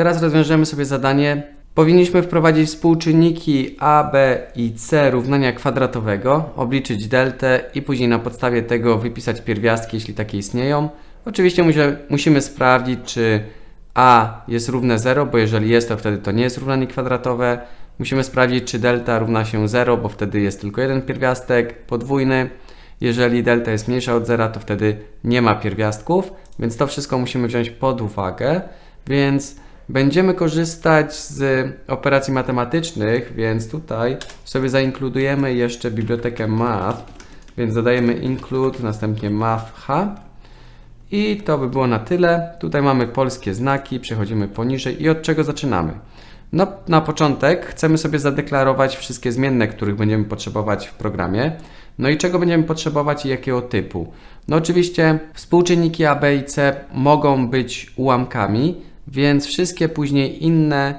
Teraz rozwiążemy sobie zadanie. Powinniśmy wprowadzić współczynniki a, b i c równania kwadratowego, obliczyć deltę i później na podstawie tego wypisać pierwiastki, jeśli takie istnieją. Oczywiście musi- musimy sprawdzić, czy a jest równe 0, bo jeżeli jest, to wtedy to nie jest równanie kwadratowe. Musimy sprawdzić, czy delta równa się 0, bo wtedy jest tylko jeden pierwiastek podwójny. Jeżeli delta jest mniejsza od 0, to wtedy nie ma pierwiastków, więc to wszystko musimy wziąć pod uwagę. Więc będziemy korzystać z operacji matematycznych, więc tutaj sobie zainkludujemy jeszcze bibliotekę math, więc dodajemy include, następnie math h. I to by było na tyle. Tutaj mamy polskie znaki, przechodzimy poniżej i od czego zaczynamy? No, na początek chcemy sobie zadeklarować wszystkie zmienne, których będziemy potrzebować w programie. No i czego będziemy potrzebować i jakiego typu? No oczywiście współczynniki A, B i C mogą być ułamkami, więc wszystkie później inne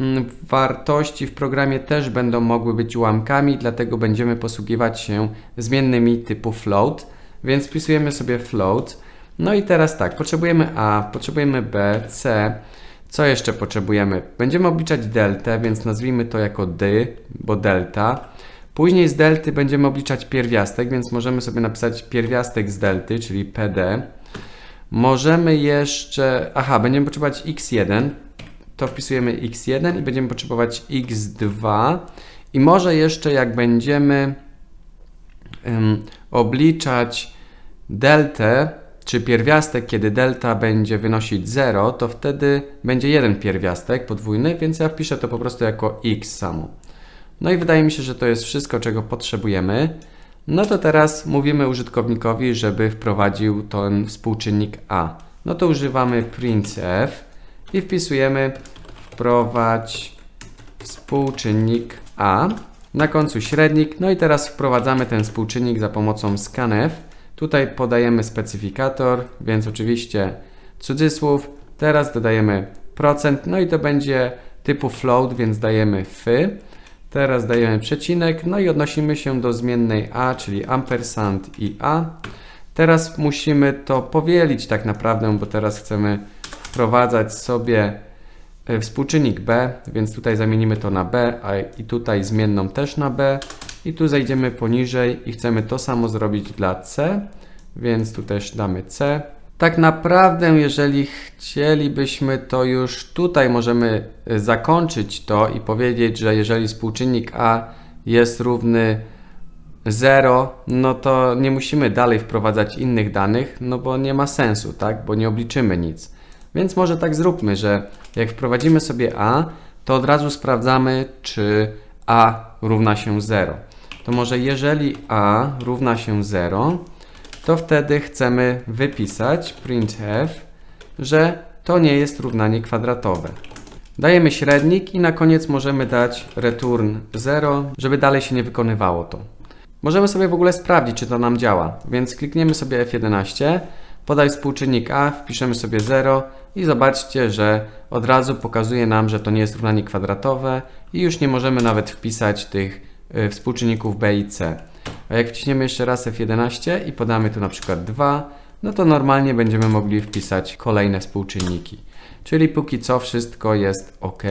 mm, wartości w programie też będą mogły być ułamkami, dlatego będziemy posługiwać się zmiennymi typu float. Więc wpisujemy sobie float. No i teraz tak, potrzebujemy A, potrzebujemy B, C. Co jeszcze potrzebujemy? Będziemy obliczać deltę, więc nazwijmy to jako d, bo delta. Później z delty będziemy obliczać pierwiastek, więc możemy sobie napisać pierwiastek z delty, czyli PD. Możemy jeszcze. Aha, będziemy potrzebować x1. To wpisujemy x1 i będziemy potrzebować x2. I może jeszcze jak będziemy ym, obliczać deltę, czy pierwiastek, kiedy delta będzie wynosić 0, to wtedy będzie jeden pierwiastek podwójny, więc ja wpiszę to po prostu jako x samo. No i wydaje mi się, że to jest wszystko, czego potrzebujemy. No to teraz mówimy użytkownikowi, żeby wprowadził ten współczynnik a. No to używamy printf i wpisujemy wprowadź współczynnik a. Na końcu średnik. No i teraz wprowadzamy ten współczynnik za pomocą scanf. Tutaj podajemy specyfikator, więc oczywiście cudzysłów. Teraz dodajemy procent, no i to będzie typu float, więc dajemy fy. Teraz dajemy przecinek, no i odnosimy się do zmiennej a, czyli ampersand i a. Teraz musimy to powielić tak naprawdę, bo teraz chcemy wprowadzać sobie e, współczynnik b, więc tutaj zamienimy to na b, a i tutaj zmienną też na b. I tu zejdziemy poniżej i chcemy to samo zrobić dla c, więc tu też damy c. Tak naprawdę, jeżeli chcielibyśmy, to już tutaj możemy y, zakończyć to i powiedzieć, że jeżeli współczynnik a jest równy 0, no to nie musimy dalej wprowadzać innych danych, no bo nie ma sensu, tak? Bo nie obliczymy nic. Więc może tak zróbmy, że jak wprowadzimy sobie a, to od razu sprawdzamy, czy a równa się 0. To może jeżeli a równa się 0, to wtedy chcemy wypisać printf, że to nie jest równanie kwadratowe. Dajemy średnik i na koniec możemy dać return 0, żeby dalej się nie wykonywało to. Możemy sobie w ogóle sprawdzić, czy to nam działa, więc klikniemy sobie F11, podaj współczynnik A, wpiszemy sobie 0 i zobaczcie, że od razu pokazuje nam, że to nie jest równanie kwadratowe i już nie możemy nawet wpisać tych y, współczynników B i C. A jak wciśniemy jeszcze raz F11 i podamy tu na przykład 2, no to normalnie będziemy mogli wpisać kolejne współczynniki. Czyli póki co wszystko jest ok.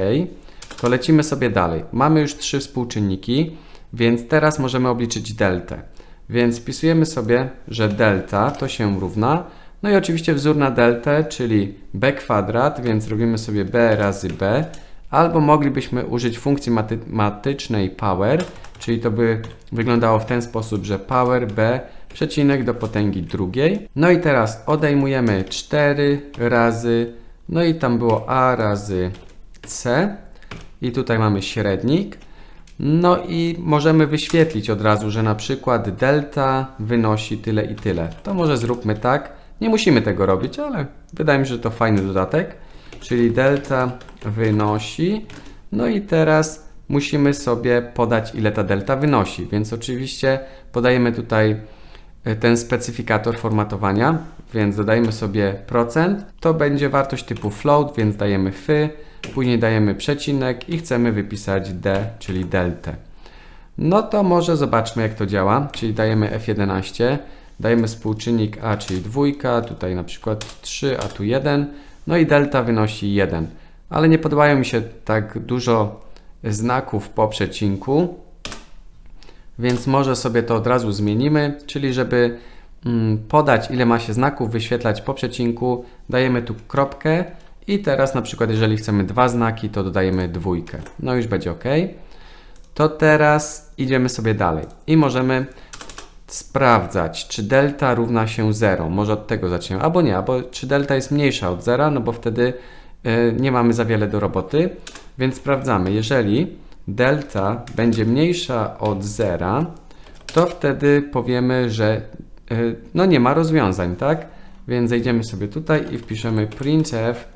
To lecimy sobie dalej. Mamy już trzy współczynniki, więc teraz możemy obliczyć deltę. Więc wpisujemy sobie, że delta to się równa. No i oczywiście wzór na deltę, czyli b kwadrat, więc robimy sobie b razy b, albo moglibyśmy użyć funkcji matematycznej power, czyli to by wyglądało w ten sposób, że power b przecinek do potęgi drugiej. No i teraz odejmujemy 4 razy, no i tam było a razy c i tutaj mamy średnik. No i możemy wyświetlić od razu, że na przykład delta wynosi tyle i tyle. To może zróbmy tak. Nie musimy tego robić, ale wydaje mi się, że to fajny dodatek. Czyli delta wynosi. No i teraz musimy sobie podać, ile ta delta wynosi. Więc oczywiście podajemy tutaj e, ten specyfikator formatowania, więc dodajemy sobie procent. To będzie wartość typu float, więc dajemy fy, później dajemy przecinek i chcemy wypisać d, czyli deltę. No to może zobaczmy jak to działa, czyli dajemy F11, dajemy współczynnik a, czyli dwójka, tutaj na przykład 3, a tu 1, no i delta wynosi 1. ale nie podobają mi się tak dużo znaków po przecinku, więc może sobie to od razu zmienimy, czyli żeby mm, podać ile ma się znaków wyświetlać po przecinku, dajemy tu kropkę i teraz na przykład jeżeli chcemy dwa znaki, to dodajemy dwójkę. No już będzie ok. To teraz idziemy sobie dalej i możemy sprawdzać, czy delta równa się 0. Może od tego zaczniemy, albo nie, albo czy delta jest mniejsza od 0, no bo wtedy nie mamy za wiele do roboty. Więc sprawdzamy, jeżeli delta będzie mniejsza od 0, to wtedy powiemy, że y, no nie ma rozwiązań, tak? Więc zejdziemy sobie tutaj i wpiszemy printf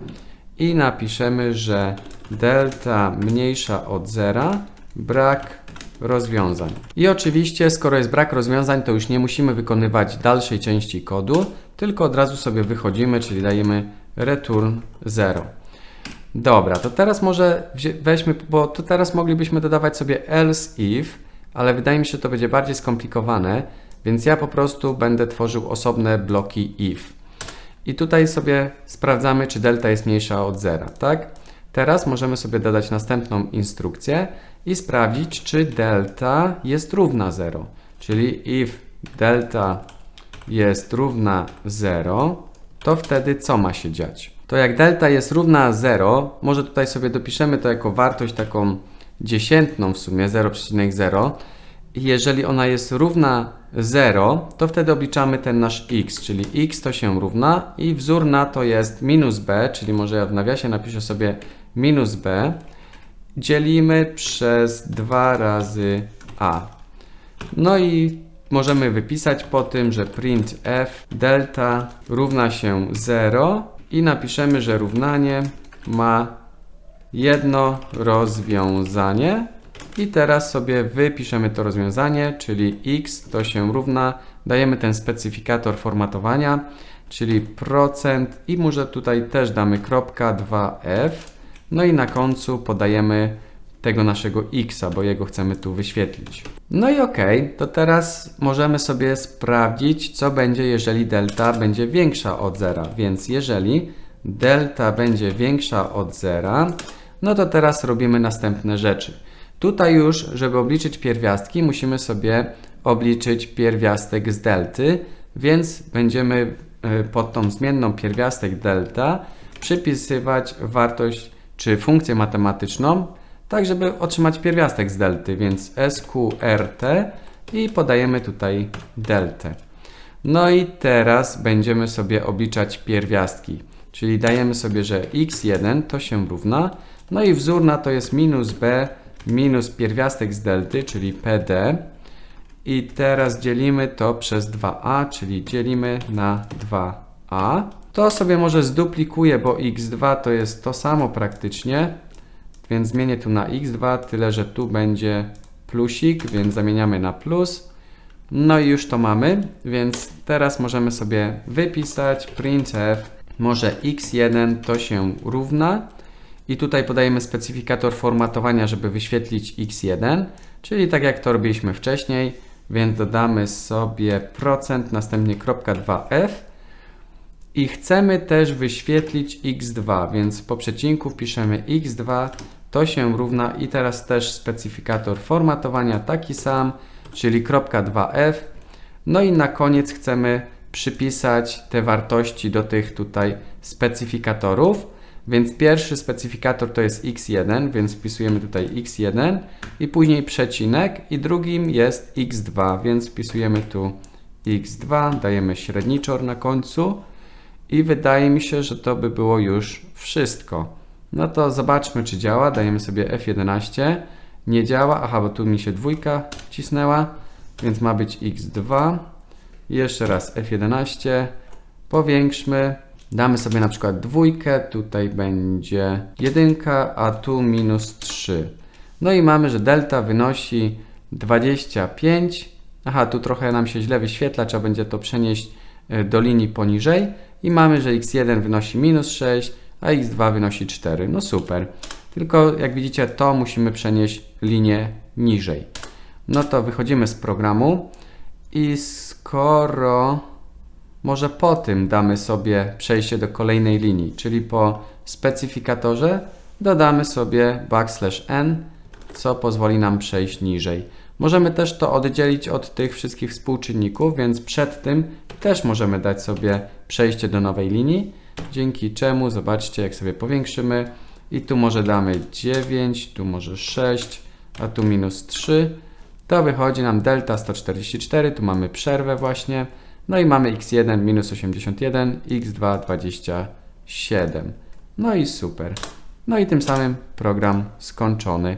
i napiszemy, że delta mniejsza od 0, brak rozwiązań. I oczywiście, skoro jest brak rozwiązań, to już nie musimy wykonywać dalszej części kodu, tylko od razu sobie wychodzimy, czyli dajemy return 0. Dobra, to teraz może weźmy, bo tu teraz moglibyśmy dodawać sobie else if, ale wydaje mi się, że to będzie bardziej skomplikowane, więc ja po prostu będę tworzył osobne bloki if. I tutaj sobie sprawdzamy, czy delta jest mniejsza od zera, tak? Teraz możemy sobie dodać następną instrukcję i sprawdzić, czy delta jest równa 0. Czyli if delta jest równa 0, to wtedy co ma się dziać? To jak delta jest równa 0, może tutaj sobie dopiszemy to jako wartość taką dziesiętną w sumie 0,0 i jeżeli ona jest równa 0, to wtedy obliczamy ten nasz x, czyli x to się równa i wzór na to jest minus b, czyli może ja w nawiasie napiszę sobie minus b, dzielimy przez 2 razy a. No i możemy wypisać po tym, że printf delta równa się 0 i napiszemy, że równanie ma jedno rozwiązanie. I teraz sobie wypiszemy to rozwiązanie, czyli x to się równa, dajemy ten specyfikator formatowania, czyli procent i może tutaj też damy kropka 2f. No i na końcu podajemy tego naszego x, bo jego chcemy tu wyświetlić. No i ok, to teraz możemy sobie sprawdzić, co będzie, jeżeli delta będzie większa od zera. Więc jeżeli delta będzie większa od zera, no to teraz robimy następne rzeczy. Tutaj już, żeby obliczyć pierwiastki, musimy sobie obliczyć pierwiastek z delty, więc będziemy e, pod tą zmienną pierwiastek delta przypisywać wartość czy funkcję matematyczną, tak żeby otrzymać pierwiastek z delty, więc sqrt i podajemy tutaj deltę. No i teraz będziemy sobie obliczać pierwiastki, czyli dajemy sobie, że x1 to się równa, no i wzór na to jest minus b minus pierwiastek z delty, czyli PD i teraz dzielimy to przez 2a, czyli dzielimy na 2a. To sobie może zduplikuję, bo x2 to jest to samo praktycznie, więc zmienię tu na x2, tyle że tu będzie plusik, więc zamieniamy na plus. No i już to mamy, więc teraz możemy sobie wypisać printf, może x1 to się równa. I tutaj podajemy specyfikator formatowania, żeby wyświetlić x1, czyli tak jak to robiliśmy wcześniej, więc dodamy sobie procent, następnie kropka 2f i chcemy też wyświetlić x2, więc po przecinku wpiszemy x2 to się równa i teraz też specyfikator formatowania taki sam, czyli kropka 2f. No i na koniec chcemy przypisać te wartości do tych tutaj specyfikatorów. Więc pierwszy specyfikator to jest x1, więc wpisujemy tutaj x1 i później przecinek i drugim jest x2, więc wpisujemy tu x2, dajemy średniczor na końcu i wydaje mi się, że to by było już wszystko. No to zobaczmy, czy działa. Dajemy sobie F11. Nie działa. Aha, bo tu mi się dwójka wcisnęła, więc ma być X2. Jeszcze raz F11. Powiększmy. Damy sobie na przykład dwójkę. Tutaj będzie jedynka, a tu minus 3. No i mamy, że delta wynosi 25. Aha, tu trochę nam się źle wyświetla. Trzeba będzie to przenieść e, do linii poniżej. I mamy, że x1 wynosi minus 6 a x2 wynosi 4. No super. Tylko jak widzicie, to musimy przenieść linię niżej. No to wychodzimy z programu i skoro może po tym damy sobie przejście do kolejnej linii, czyli po specyfikatorze dodamy sobie backslash n, co pozwoli nam przejść niżej. Możemy też to oddzielić od tych wszystkich współczynników, więc przed tym też możemy dać sobie przejście do nowej linii, dzięki czemu zobaczcie, jak sobie powiększymy i tu może damy 9, tu może 6, a tu minus 3, to wychodzi nam delta 144, tu mamy przerwę właśnie, no i mamy x1 minus 81, x2 27. No i super. No i tym samym program skończony.